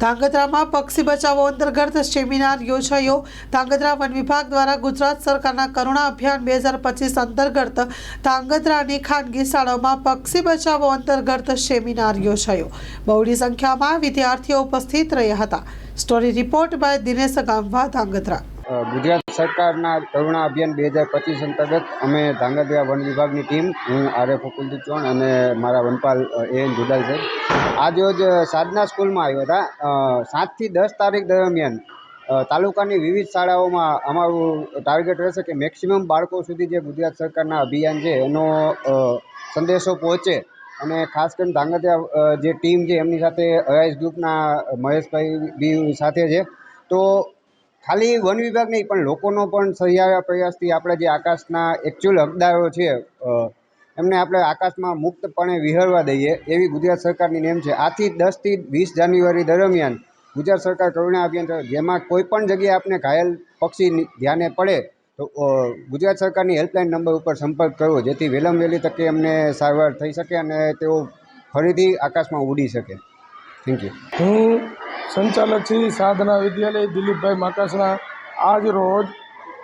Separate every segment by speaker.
Speaker 1: ધાંગધ્રામાં પક્ષી બચાવો અંતર્ગત સેમિનાર યોજાયો. ધાંગધ્રા વન વિભાગ દ્વારા ગુજરાત સરકારના કરુણા અભિયાન બે હજાર પચીસ અંતર્ગત ધાંગધ્રાની ખાનગી શાળાઓમાં પક્ષી બચાવો અંતર્ગત સેમિનાર યોજાયો. બહોળી સંખ્યામાં વિદ્યાર્થીઓ ઉપસ્થિત રહ્યા હતા. Story report by Dinesh Gamva Dhrangadhra.
Speaker 2: સરકારના કરુણા અભિયાન બે હજાર પચીસ અંતર્ગત અમે ધાંગધ્રા વન વિભાગની ટીમ, હું આરએફ કુલદીપ ચૌહાણ અને મારા વનપાલ એ એન જુડાલ છે આજ રોજ સાધના સ્કૂલમાં આવ્યા હતા. સાતથી દસ તારીખ દરમિયાન તાલુકાની વિવિધ શાળાઓમાં અમારું ટાર્ગેટ રહેશે કે મેક્સિમમ બાળકો સુધી જે ગુજરાત સરકારના અભિયાન છે, એનો સંદેશો પહોંચે. અને ખાસ કરીને ધાંગધ્રા જે ટીમ છે, એમની સાથે અયાઈસ ગ્રુપના મહેશભાઈ બી સાથે છે. તો ખાલી વન વિભાગ નહીં, પણ લોકોનો પણ સહિયારા પ્રયાસથી આપણે જે આકાશના એકચ્યુઅલ હકદારો છે એમને આપણે આકાશમાં મુક્તપણે વિહરવા દઈએ એવી ગુજરાત સરકારની નેમ છે. આથી દસથી વીસ જાન્યુઆરી દરમિયાન ગુજરાત સરકાર કરુણા અભિયાન જેમાં કોઈ પણ જગ્યાએ આપણે ઘાયલ પક્ષી ધ્યાને પડે તો ગુજરાત સરકારની હેલ્પલાઇન નંબર ઉપર સંપર્ક કરવો, જેથી વહેલામાં વહેલી તકે એમને સારવાર થઈ શકે અને તેઓ ફરીથી આકાશમાં ઉડી શકે. Thank you.
Speaker 3: હું સંચાલક શ્રી સાધના વિદ્યાલય દિલીપભાઈ માકાસણા આજ રોજ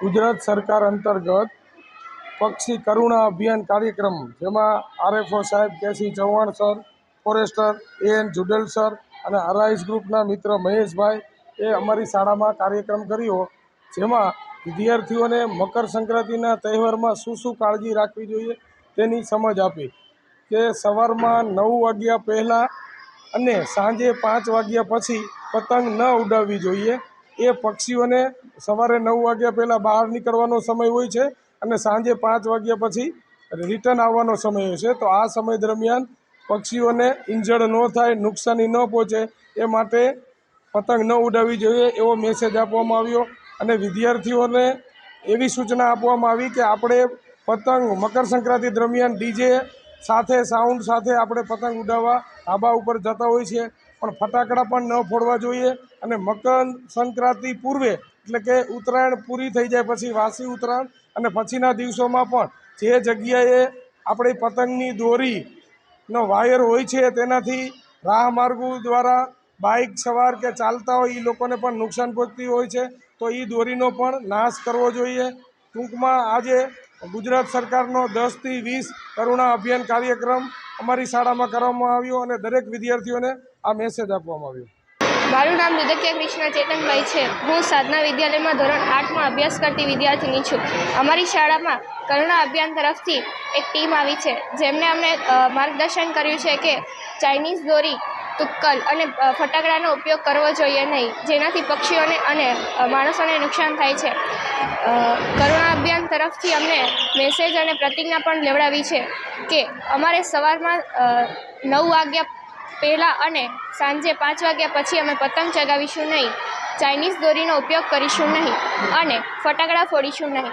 Speaker 3: ગુજરાત સરકાર અંતર્ગત પક્ષી કરુણા અભિયાન કાર્યક્રમ, જેમાં આરએફઓ સાહેબ KC Chauhan sir, forester N Judel sir અને અરાઈસ ગ્રુપના મિત્ર મહેશભાઈ એ અમારી શાળામાં કાર્યક્રમ કર્યો, જેમાં વિદ્યાર્થીઓને મકર સંક્રાંતિના તહેવારમાં શું શું કાળજી રાખવી જોઈએ તેની સમજ આપી. કે સવારમાં નવ વાગ્યા પહેલાં અને સાંજે પાંચ વાગ્યા પછી પતંગ ન ઉડાવવી જોઈએ. એ પક્ષીઓને સવારે નવ વાગ્યા પહેલાં બહાર નીકળવાનો સમય હોય છે અને સાંજે પાંચ વાગ્યા પછી રિટર્ન આવવાનો સમય હોય છે. તો આ સમય દરમિયાન પક્ષીઓને ઇન્જર્ડ ન થાય, નુકસાની ન પહોંચે એ માટે પતંગ ન ઉડાવવી જોઈએ એવો મેસેજ આપવામાં આવ્યો અને વિદ્યાર્થીઓને એવી સૂચના આપવામાં આવી કે આપણે પતંગ મકર સંક્રાંતિ દરમિયાન ડીજે સાથે સાઉન્ડ સાથે આપણે પતંગ ઉડાવવા, ધાબા ઉપર જતા હોય છે, પણ ફટાકડા પણ ન ફોડવા જોઈએ. અને મકર સંક્રાંતિ પૂર્વે, એટલે કે ઉત્તરાયણ પૂરી થઈ જાય પછી વાસી ઉત્તરાયણ, અને પછીના દિવસોમાં પણ જે જગ્યાએ આપણી પતંગની દોરીનો વાયર હોય છે, તેનાથી રાહમાર્ગો દ્વારા બાઇક સવાર કે ચાલતા હોય એ લોકોને પણ નુકસાન પહોંચતી હોય છે. તો એ દોરીનો પણ નાશ કરવો જોઈએ. ટૂંકમાં આજે ગુજરાત સરકારનો દસથી વીસ કરુણા અભિયાન કાર્યક્રમ અમારી શાળામાં કરવામાં આવ્યો અને દરેક વિદ્યાર્થીઓને આ મેસેજ આપવામાં આવ્યો.
Speaker 4: મારું નામ લુદકિયા કૃષ્ણ ચેતનભાઈ છે. હું સાધના વિદ્યાલયમાં ધોરણ આઠમાં અભ્યાસ કરતી વિદ્યાર્થીની છું. અમારી શાળામાં કરુણા અભિયાન તરફથી એક ટીમ આવી છે. જેમણે અમને માર્ગદર્શન કર્યું છે કે ચાઇનીઝ દોરી તુક્કલ અને ફટાકડાનો ઉપયોગ કરવો જોઈએ નહીં. જેનાથી પક્ષીઓને અને માણસોને નુકસાન થાય છે. કરુણા અભિયાન તરફથી અમને મેસેજ અને પ્રતિજ્ઞા પણ લેવડાવી છે કે અમારે સવારમાં નવ વાગ્યા પહેલાં અને સાંજે પાંચ વાગ્યા પછી અમે પતંગ ચગાવીશું નહીં. ચાઇનીઝ દોરીનો ઉપયોગ કરીશું નહીં અને ફટાકડા ફોડીશું નહીં.